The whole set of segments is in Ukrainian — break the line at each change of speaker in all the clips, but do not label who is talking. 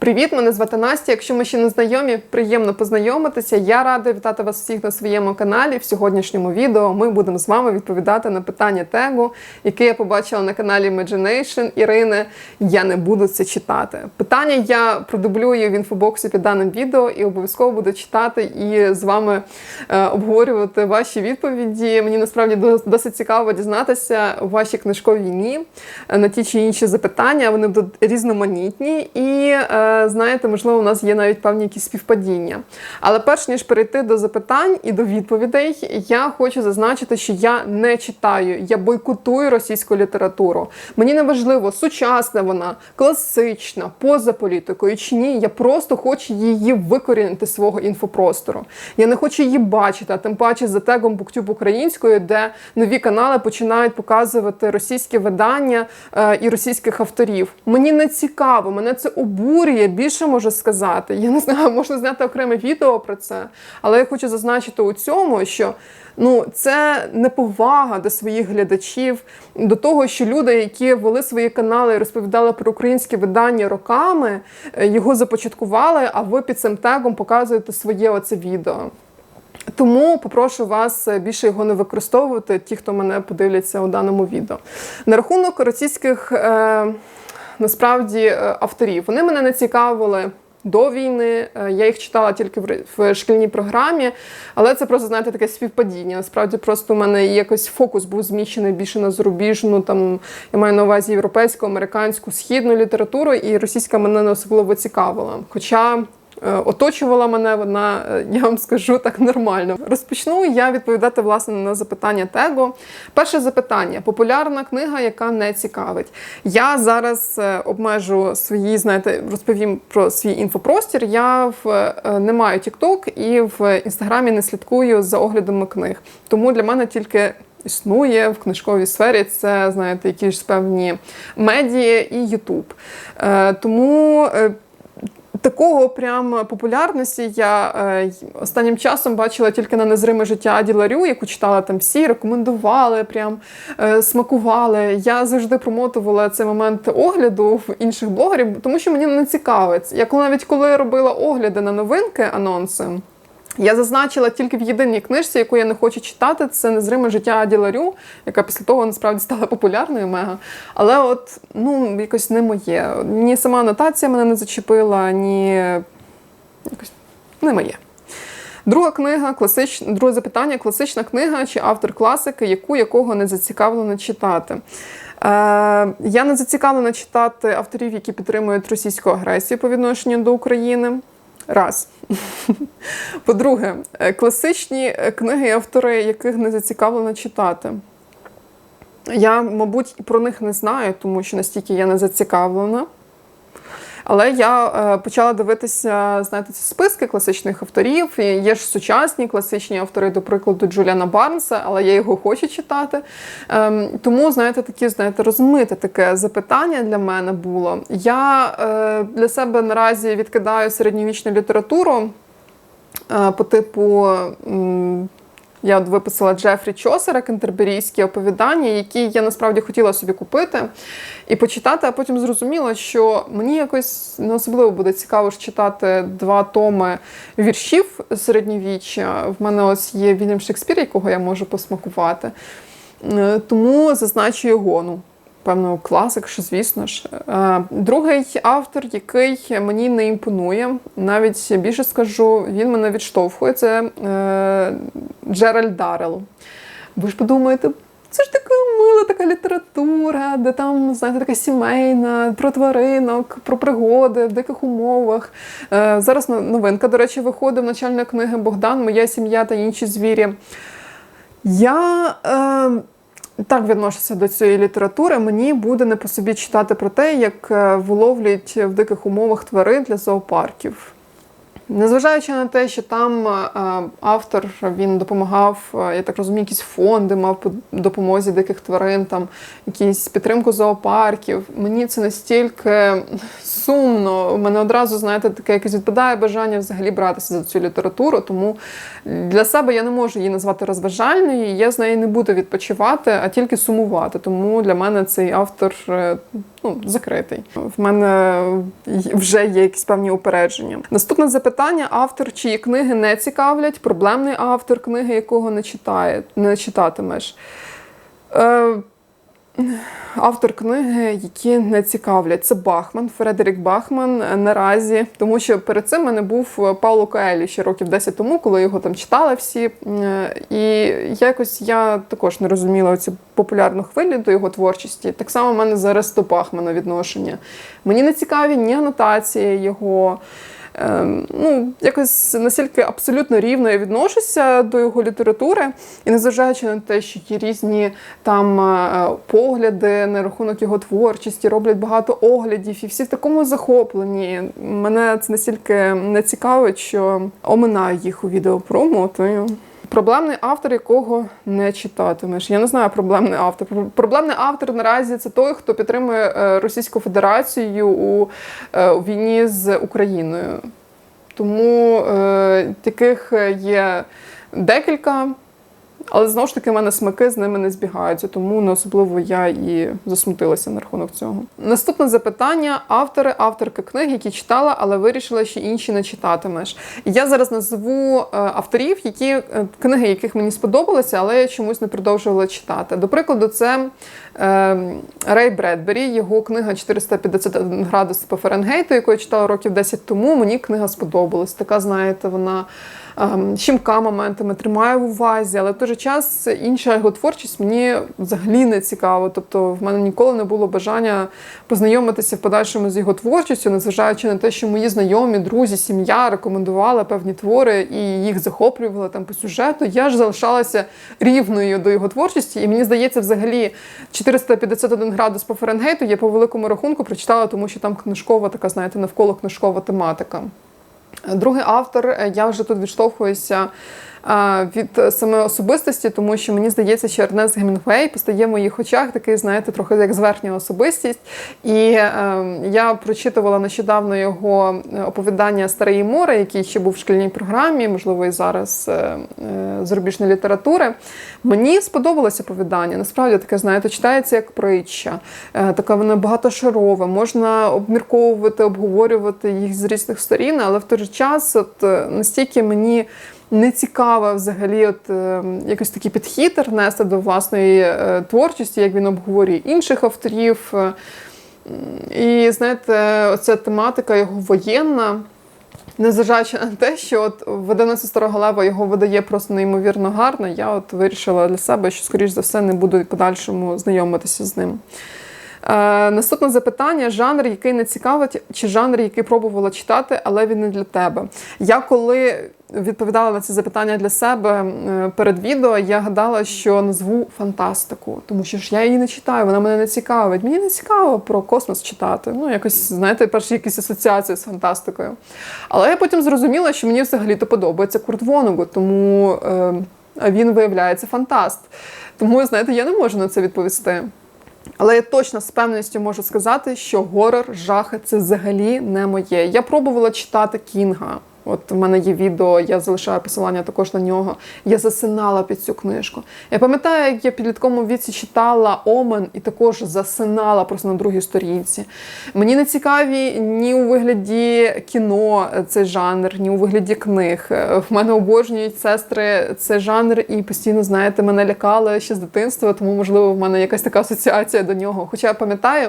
Привіт, мене звати Настя. Якщо ми ще не знайомі, приємно познайомитися. Я рада вітати вас всіх на своєму каналі. В сьогоднішньому відео ми будемо з вами відповідати на питання тегу, яке я побачила на каналі Imagination Ірини. Я не буду це читати. Питання я продублюю в інфобоксі під даним відео і обов'язково буду читати і з вами е, обговорювати ваші відповіді. Мені насправді досить цікаво дізнатися ваші книжкові ні е, на ті чи інші запитання. Вони будуть різноманітні, і е, знаєте, можливо, у нас є навіть певні якісь співпадіння. Але перш ніж перейти до запитань і до відповідей, я хочу зазначити, що я не читаю, я бойкотую російську літературу. Мені не важливо, сучасна вона, класична, поза політикою чи ні. Я просто хочу її викорінити з свого інфопростору. Я не хочу її бачити, а тим паче за тегом Буктюб українською, де нові канали починають показувати російські видання е, і російських авторів. Мені не цікаво, мене це обурює. Більше можу сказати. Я не знаю, можна зняти окреме відео про це, але я хочу зазначити у цьому, що. Ну, це неповага до своїх глядачів, до того, що люди, які вели свої канали і розповідали про українські видання роками, е, його започаткували, а ви під цим тегом показуєте своє оце відео. Тому попрошу вас е, більше його не використовувати, ті, хто мене подивляться у даному відео. На рахунок російських е, насправді е, авторів, вони мене не цікавили. До війни Е, я їх читала тільки в шкільній програмі, але це просто знаєте таке співпадіння. Насправді просто у мене якось фокус був зміщений більше на зарубіжну. Там я маю на увазі європейську, американську, східну літературу, і російська мене не особливо цікавила. Хоча оточувала мене вона, е, я вам скажу так нормально. Розпочну я відповідати власне на запитання Тего. Перше запитання: популярна книга, яка не цікавить. Я зараз е, обмежу свої, знаєте, розповім про свій інфопростір. Я в е, не маю TikTok і в інстаграмі не слідкую за оглядами книг. Тому для мене тільки. Існує в книжковій сфері це, знаєте, якісь певні медіа і Ютуб. Е, тому е, Такого прям популярності я е, останнім часом бачила тільки на незриме життя Аді яку читала там всі, рекомендували, прям е, смакували. Я завжди промотувала цей момент огляду в інших блогерів, тому що мені не цікавить. Я коли навіть коли робила огляди на новинки, анонси. Я зазначила тільки в єдиній книжці, яку я не хочу читати, це незриме життя Аді яка після того насправді стала популярною мега. Але от ну якось не моє. Ні сама анотація мене не зачепила, ні якось не моє. Друга книга, класич... друге запитання: класична книга чи автор класики, яку якого не зацікавлено читати. Е, я не зацікавлена читати авторів, які підтримують російську агресію по відношенню до України. Раз. По-друге, е, класичні е, книги, і автори, яких не зацікавлено читати. Я, мабуть, про них не знаю, тому що настільки я не зацікавлена. Але я е, почала дивитися, знаєте, ці списки класичних авторів. І є ж сучасні класичні автори, до прикладу, Джуліана Барнса, але я його хочу читати. Ем, тому, знаєте, такі, знаєте, розмите таке запитання для мене було. Я е, для себе наразі відкидаю середньовічну літературу е, по типу. Я от виписала Джефрі Чосера, кентерберійські оповідання, які я насправді хотіла собі купити і почитати, а потім зрозуміла, що мені якось не особливо буде цікаво ж читати два томи віршів середньовіччя. В мене ось є Вільям Шекспір, якого я можу посмакувати. Е, Тому зазначу його. Ну, певно, класик, що звісно ж. Е, Другий автор, який мені не імпонує, навіть більше скажу, він мене відштовхує. Це е, Джеральд Даррелл. Ви ж подумаєте, це ж така мила така література, де там, знаєте, така сімейна, про тваринок, про пригоди в диких умовах. Е, зараз новинка, до речі, виходить начальної книги Богдан, Моя сім'я та інші звірі. Я е, так відношуся до цієї літератури. Мені буде не по собі читати про те, як е, виловлюють в диких умовах тварин для зоопарків. Незважаючи на те, що там е, автор він допомагав, е, я так розумію, якісь фонди мав по допомозі диких тварин, там якісь підтримку зоопарків. Мені це настільки сумно. У мене одразу, знаєте, таке якесь відпадає бажання взагалі братися за цю літературу. Тому для себе я не можу її назвати розважальною, я з неї не буду відпочивати, а тільки сумувати. Тому для мене цей автор е, ну, закритий. В мене вже є якісь певні упередження. Наступне запитання: автор чиї книги не цікавлять, проблемний автор книги, якого не читає, не читатимеш. Е, Автор книги, які не цікавлять, це Бахман, Фредерік Бахман е, наразі, тому що перед цим мене був е, Пауло Коелі ще років 10 тому, коли його там читали всі. Е, І якось я також не розуміла цю популярну хвилю до його творчості. Так само в мене зараз до Бахмана відношення. Мені не цікаві ні анотації його. Ем, ну, якось настільки абсолютно рівно я відношуся до його літератури, і незважаючи на те, що є різні там е, погляди на рахунок його творчості, роблять багато оглядів, і всі в такому захоплені. Мене це настільки не цікавить, що оминаю їх у відео промо, то Проблемний автор, якого не читатимеш. Я не знаю проблемний автор. Проблемний автор наразі це той, хто підтримує е, Російську Федерацію у, е, у війні з Україною. Тому е, таких є декілька. Але знову ж таки, в мене смаки з ними не збігаються, тому не особливо я і засмутилася на рахунок цього. Наступне запитання: автори, авторки книг, які читала, але вирішила, що інші не читатимеш. Я зараз назву е, авторів, які е, книги, яких мені сподобалися, але я чомусь не продовжувала читати. До прикладу, це е, Рей Бредбері, його книга 451 градус по Фаренгейту, яку я читала років 10 тому. Мені книга сподобалась. Така, знаєте, вона ем, щімка моментами тримає в увазі, але той же час інша його творчість мені взагалі не цікава. Тобто в мене ніколи не було бажання познайомитися в подальшому з його творчістю, незважаючи на те, що мої знайомі, друзі, сім'я рекомендували певні твори і їх захоплювали там по сюжету. Я ж залишалася рівною до його творчості, і мені здається, взагалі 451 градус по Фаренгейту я по великому рахунку прочитала, тому що там книжкова така, знаєте, навколо книжкова тематика. Другий автор, е, я вже тут відштовхуюся від самої особистості, тому що мені здається, що Ернест Гемінгвей постає в моїх очах такий, знаєте, трохи як зверхня особистість. І е, я прочитувала нещодавно його оповідання Старе море, який ще був в шкільній програмі, можливо, і зараз е, е, зарубіжної літератури. Мені сподобалося оповідання. Насправді таке, знаєте, читається як притча. Е, така вона багатошарова, можна обмірковувати, обговорювати їх з різних сторін, але в той же час, от е, настільки мені. Не цікаво взагалі, от е, якось такий підхід Ернеста до власної е, творчості, як він обговорює інших авторів. Е, і знаєте, оця тематика його воєнна. Незважаючи на те, що от видавництво Старогалева його видає просто неймовірно гарно, я от вирішила для себе, що, скоріш за все, не буду подальшому знайомитися з ним. Е, наступне запитання: жанр, який не цікавить, чи жанр, який пробувала читати, але він не для тебе. Я коли відповідала на це запитання для себе перед відео, я гадала, що назву фантастику, тому що ж я її не читаю, вона мене не цікавить. Мені не цікаво про космос читати. Ну, якось, знаєте, перші якісь асоціації з фантастикою. Але я потім зрозуміла, що мені взагалі-то подобається Курт Вонегу, тому е, він виявляється фантаст. Тому, знаєте, я не можу на це відповісти. Але я точно з певністю можу сказати, що горор, жахи це взагалі не моє. Я пробувала читати Кінга. От в мене є відео, я залишаю посилання також на нього. Я засинала під цю книжку. Я пам'ятаю, як я підлітковому віці читала Омен і також засинала просто на другій сторінці. Мені не цікаві ні у вигляді кіно цей жанр, ні у вигляді книг. В мене обожнюють сестри цей жанр і постійно, знаєте, мене лякали ще з дитинства, тому, можливо, в мене якась така асоціація до нього. Хоча я пам'ятаю,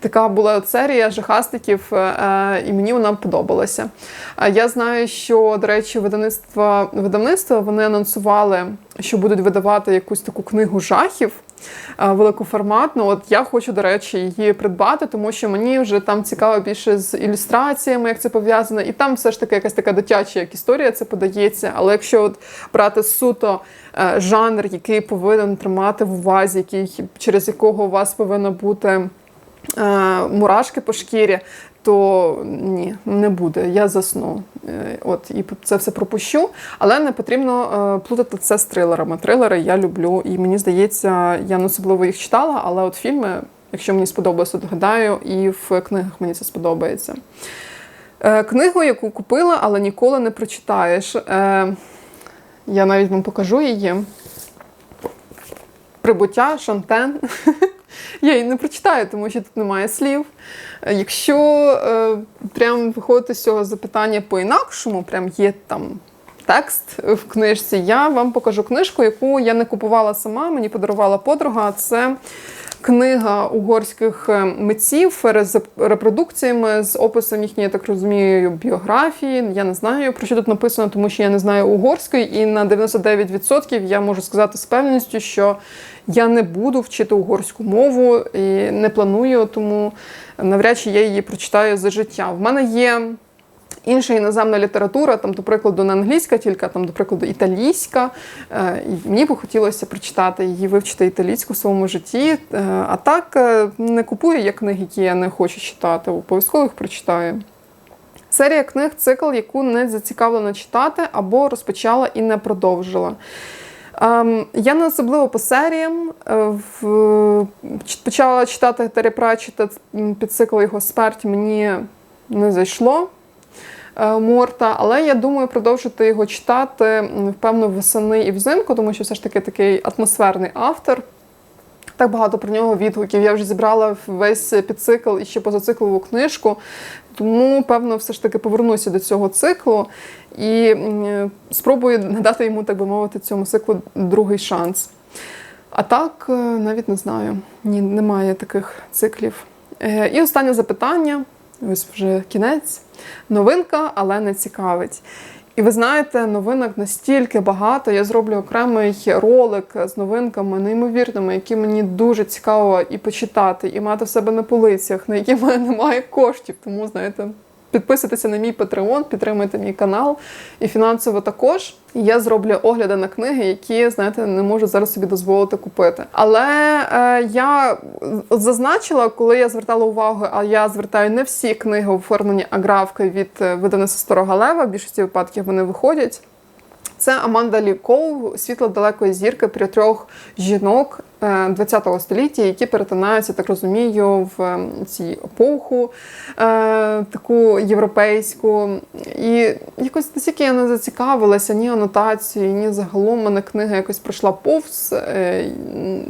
така була серія жахастиків, е, і мені вона подобалася. Я знаю, що, до речі, видавництво видавництва вони анонсували, що будуть видавати якусь таку книгу жахів великоформатну. От я хочу, до речі, її придбати, тому що мені вже там цікаво більше з ілюстраціями, як це пов'язано, і там все ж таки якась така дитяча як історія це подається. Але якщо от брати суто е, жанр, який повинен тримати в увазі, який через якого у вас повинно бути. е, Мурашки по шкірі, то ні, не буде. Я засну. Е, От і це все пропущу. Але не потрібно е, плутати це з трилерами. Трилери я люблю, і мені здається, я не особливо їх читала, але от фільми, якщо мені сподобалося, то гадаю, і в книгах мені це сподобається. Е, Книгу, яку купила, але ніколи не прочитаєш. Я навіть вам покажу її. Прибуття Шантен. я її не прочитаю, тому що тут немає слів. Якщо е, прям виходити з цього запитання по-інакшому, прям є там текст в книжці, я вам покажу книжку, яку я не купувала сама, мені подарувала подруга. Це книга угорських е, митців з репродукціями, з описом їхньої, я так розумію, біографії. Я не знаю, про що тут написано, тому що я не знаю угорської, і на 99% я можу сказати з певністю, що я не буду вчити угорську мову і не планую, тому навряд чи я її прочитаю за життя. В мене є. Інша іноземна література, там, до прикладу, не англійська, тільки там, до прикладу, італійська. Е, І мені би хотілося прочитати її, вивчити італійську в своєму житті. Е, А так е, не купую я книги, які я не хочу читати, обов'язково їх прочитаю. Серія книг цикл, яку не зацікавлена читати або розпочала і не продовжила. Ем, я не особливо по серіям почала читати Террі Пратчета м, під цикл його смерть мені не зайшло Морта, але я думаю продовжити його читати певно восени і взимку, тому що все ж таки такий атмосферний автор. Так багато про нього відгуків. Я вже зібрала весь підцикл і ще позациклову книжку. Тому, певно, все ж таки повернуся до цього циклу і спробую надати йому, так би мовити, цьому циклу другий шанс. А так, е, навіть не знаю. Ні, немає таких циклів. Е, І останнє запитання. Ось вже кінець. Новинка, але не цікавить. І ви знаєте, новинок настільки багато. Я зроблю окремий ролик з новинками неймовірними, які мені дуже цікаво і почитати, і мати в себе на полицях, на які в мене немає коштів. Тому, знаєте, підписуйтеся на мій Patreon, підтримуйте мій канал і фінансово також. Я зроблю огляди на книги, які, знаєте, не можу зараз собі дозволити купити. Але е, я зазначила, коли я звертала увагу, а я звертаю не всі книги оформлені аграфки від е, видавництва Старого Лева, в більшості випадків вони виходять. Це Аманда Лі Коул, світло далекої зірки про трьох жінок ХХ століття, які перетинаються, так розумію, в е, цій епоху е, таку європейську. І якось настільки я не зацікавилася ні анотацією, ні загалом мене книга якось пройшла повз, е,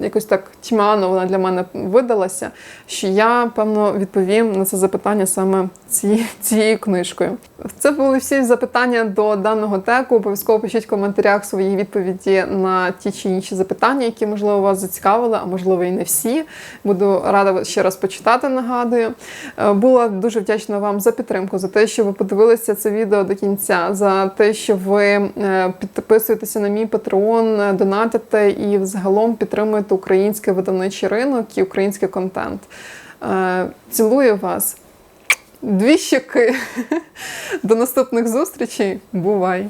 якось так тьмяно вона для мене видалася, що я, певно, відповім на це запитання саме ці, цією книжкою. Це були всі запитання до даного теку. Обов'язково пишіть в коментарях свої відповіді на ті чи інші запитання, які, можливо, вас зацікавили, а можливо, і не всі. Буду рада ще раз почитати, нагадую. Е, Була дуже вдячна вам за підтримку, за те, що ви подивилися це відео до кінця, за те, що ви е, підписуєтеся на мій патреон, донатите і взагалом підтримуєте український видавничий ринок і український контент. Е, Цілую вас. Дві щоки. До наступних зустрічей. Бувай!